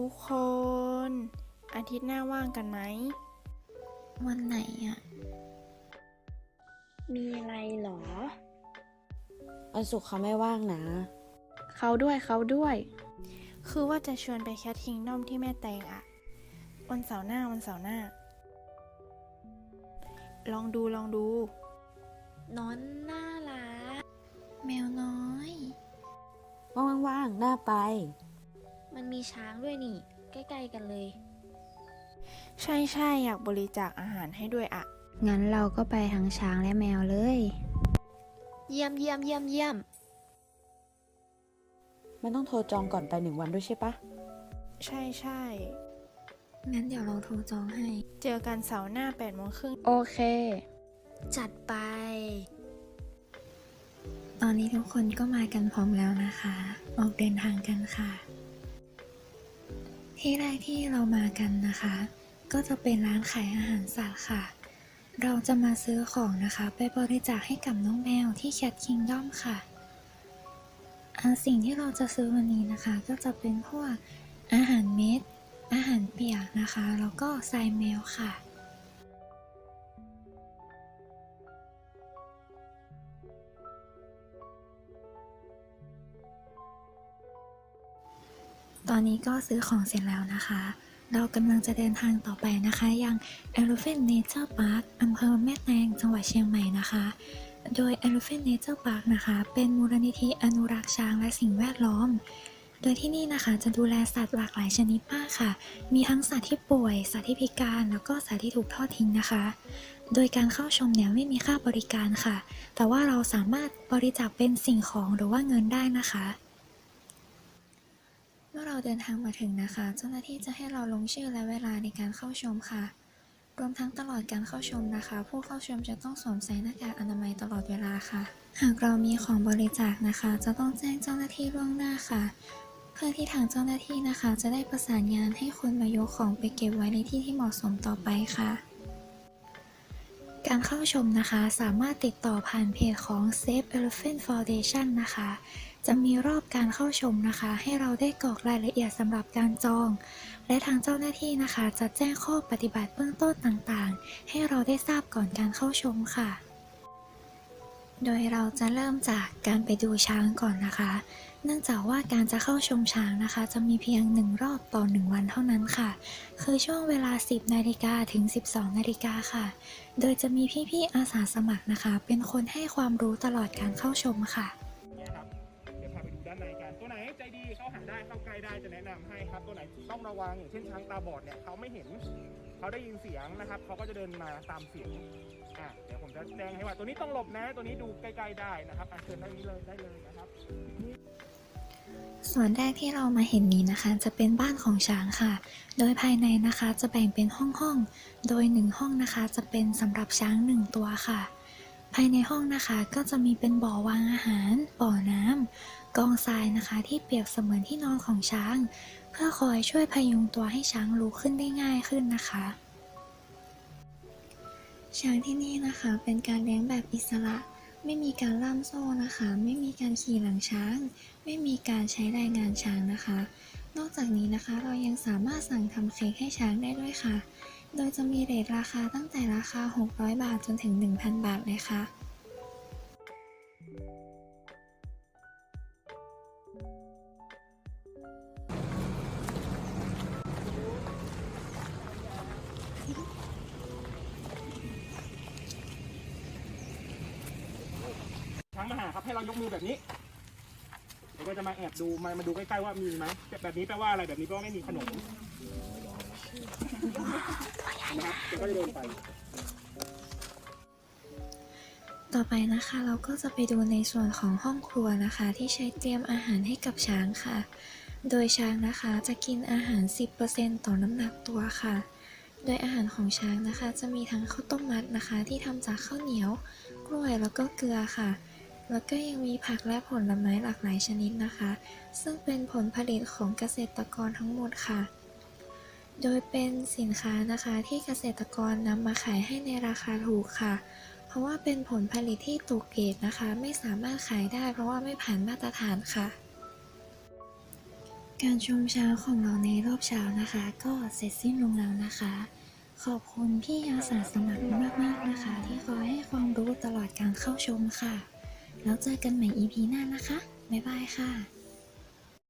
ทุกคน อาทิตย์หน้าว่างกันไหม วันไหนอะมีอะไรหรอ วันศุกร์เขาไม่ว่างนะ เขาด้วยเขาด้วย คือว่าจะชวนไปแคทคิงดอมที่แม่แตงอะวันเสาร์หน้าวันเสาร์หน้า ลองดูลองดูน้อนน่ารักแมวน้อย ว่างๆน่าไป มันมีช้างด้วยนี่ ใกล้ๆกันเลย ใช่ใช่อยากบริจาคอาหารให้ด้วยอะงั้นเราก็ไปทั้งช้างและแมวเลย เยี่ยมเยี่ยมเยี่ยมเยี่ยมมันต้องโทรจองก่อนไปหนึ่งวันด้วยใช่ปะใช่ใช่งั้นเดี๋ยวเราโทรจองให้ เจอกันเสาร์หน้า8ปดโมงครึ่งโอเค จัดไป ตอนนี้ทุกคนก็มากันพร้อมแล้วนะคะ ออกเดินทางกันค่ะ ที่แรกที่เรามากันนะคะ ก็จะเป็นร้านขายอาหารสัตว์ค่ะ เราจะมาซื้อของนะคะ ไปบริจาคให้กับน้องแมวที่ Cat Kingdom ค่ะอ่าสิ่งที่เราจะซื้อวันนี้นะคะ ก็จะเป็นพวกอาหารเม็ด อาหารเปียกนะคะ แล้วก็ทรายแมวค่ะ ตอนนี้ก็ซื้อของเสร็จแล้วนะคะ เรากำลังจะเดินทางต่อไปนะคะ ยัง Elephant Nature Park อำเภอแม่แตงจังหวัดเชียงใหม่นะคะ โดย Elephant Nature Park นะคะ เป็นมูลนิธิอนุรักษ์ช้างและสิ่งแวดล้อม โดยที่นี่นะคะจะดูแลสัตว์หลากหลายชนิดมากค่ะ มีทั้งสัตว์ที่ป่วย สัตว์ที่พิการ แล้วก็สัตว์ที่ถูกทอดทิ้งนะคะ โดยการเข้าชมเนี่ยไม่มีค่าบริการค่ะ แต่ว่าเราสามารถบริจาคเป็นสิ่งของหรือว่าเงินได้นะคะ มื่อเราเดินทางมาถึงนะคะ เจ้าหน้าที่จะให้เราลงชื่อและเวลาในการเข้าชมค่ะ รวมทั้งตลอดการเข้าชมนะคะ ผู้เข้าชมจะต้องสวมใส่หน้ากากอนามัยตลอดเวลาค่ะ หากเรามีของบริจาคนะคะ จะต้องแจ้งเจ้าหน้าที่ล่วงหน้าค่ะ เพื่อที่ทางเจ้าหน้าที่นะคะ จะได้ประสานงานให้คนมายกของไปเก็บไว้ในที่ที่เหมาะสมต่อไปค่ะ การเข้าชมนะคะ สามารถติดต่อผ่านเพจของ Save Elephant Foundation นะคะ จะมีรอบการเข้าชมนะคะ ให้เราได้กรอกรายละเอียดสำหรับการจอง และทางเจ้าหน้าที่นะคะ จะแจ้งข้อปฏิบัติเบื้องต้นต่างๆ ให้เราได้ทราบก่อนการเข้าชมค่ะ โดยเราจะเริ่มจากการไปดูช้างก่อนนะคะ เนื่องจากว่าการจะเข้าชมช้างนะคะ จะมีเพียงหนึ่งรอบต่อหนึ่งวันเท่านั้นค่ะ คือช่วงเวลา 10นาฬิกาถึง 12นาฬิกาค่ะ โดยจะมีพี่ๆอาสาสมัครนะคะ เป็นคนให้ความรู้ตลอดการเข้าชมค่ะ เข้าหาได้เข้าใกล้ได้จะแนะนำให้ครับ ตัวไหนต้องระวังอย่างเช่นช้างตาบอดเนี่ยเขาไม่เห็นเขาได้ยินเสียงนะครับเขาก็จะเดินมาตามเสียงอะเดี๋ยวผมจะแจ้งให้ว่าตัวนี้ต้องหลบนะ ตัวนี้ดูใกล้ๆได้นะครับอะเชิญด้นี้เลยได้เลยนะครับส่วนแรกที่เรามาเห็นนี้นะคะ จะเป็นบ้านของช้างค่ะ โดยภายในนะคะจะแบ่งเป็นห้องห้องๆโดยหนึ่งห้องนะคะจะเป็นสำหรับช้างหนึ่งตัวค่ะ ภายในห้องนะคะก็จะมีเป็นบ่อวางอาหาร บ่อน้ำกองทรายนะคะ ที่เปรียบเสมือนที่นอนของช้าง เพื่อคอยช่วยพยุงตัวให้ช้างลุกขึ้นได้ง่ายขึ้นนะคะ ช้างที่นี่นะคะเป็นการเลี้ยงแบบอิสระ ไม่มีการล่ามโซ่นะคะ ไม่มีการขี่หลังช้าง ไม่มีการใช้แรงงานช้างนะคะ นอกจากนี้นะคะเรายังสามารถสั่งทำเค้กให้ช้างได้ด้วยค่ะ โดยจะมีเรทราคาตั้งแต่ราคา 600 บาทจนถึง 1,000 บาทเลยค่ะ ช้างมาหาครับให้เรายกมือแบบนี้เดี๋ยวก็จะมาแอบดูมามาดูใกล้ๆว่ามีไหมแบบนี้แปลว่าอะไรแบบนี้แปลว่าไม่มีขนม นะครับเดี๋ยวก็จะเดินไปต่อไปนะคะเราก็จะไปดูในส่วนของห้องครัวนะคะ ที่ใช้เตรียมอาหารให้กับช้างค่ะ โดยช้างนะคะจะกินอาหาร 10%ต่อน้ำหนักตัวค่ะ โดยอาหารของช้างนะคะ จะมีทั้งข้าวต้มมัดนะคะ ที่ทำจากข้าวเหนียว กล้วยแล้วก็เกลือค่ะ แล้วก็ยังมีผักและผลไม้หลากหลายชนิดนะคะ ซึ่งเป็นผลผลิตของเกษตรกรทั้งหมดค่ะ โดยเป็นสินค้านะคะที่เกษตรกรนำมาขายให้ในราคาถูกค่ะ เพราะว่าเป็นผลผลิตที่ตกเกรดนะคะ ไม่สามารถขายได้เพราะว่าไม่ผ่านมาตรฐานค่ะ การชมเช้าของเราในรอบเช้านะคะ ก็เสร็จสิ้นลงแล้วนะคะ ขอบคุณพี่อาสาสมัครมากๆนะคะ ที่คอยให้ความรู้ตลอดการเข้าชมค่ะ แล้วเจอกันใหม่ EP หน้านะคะ บ๊ายบายค่ะ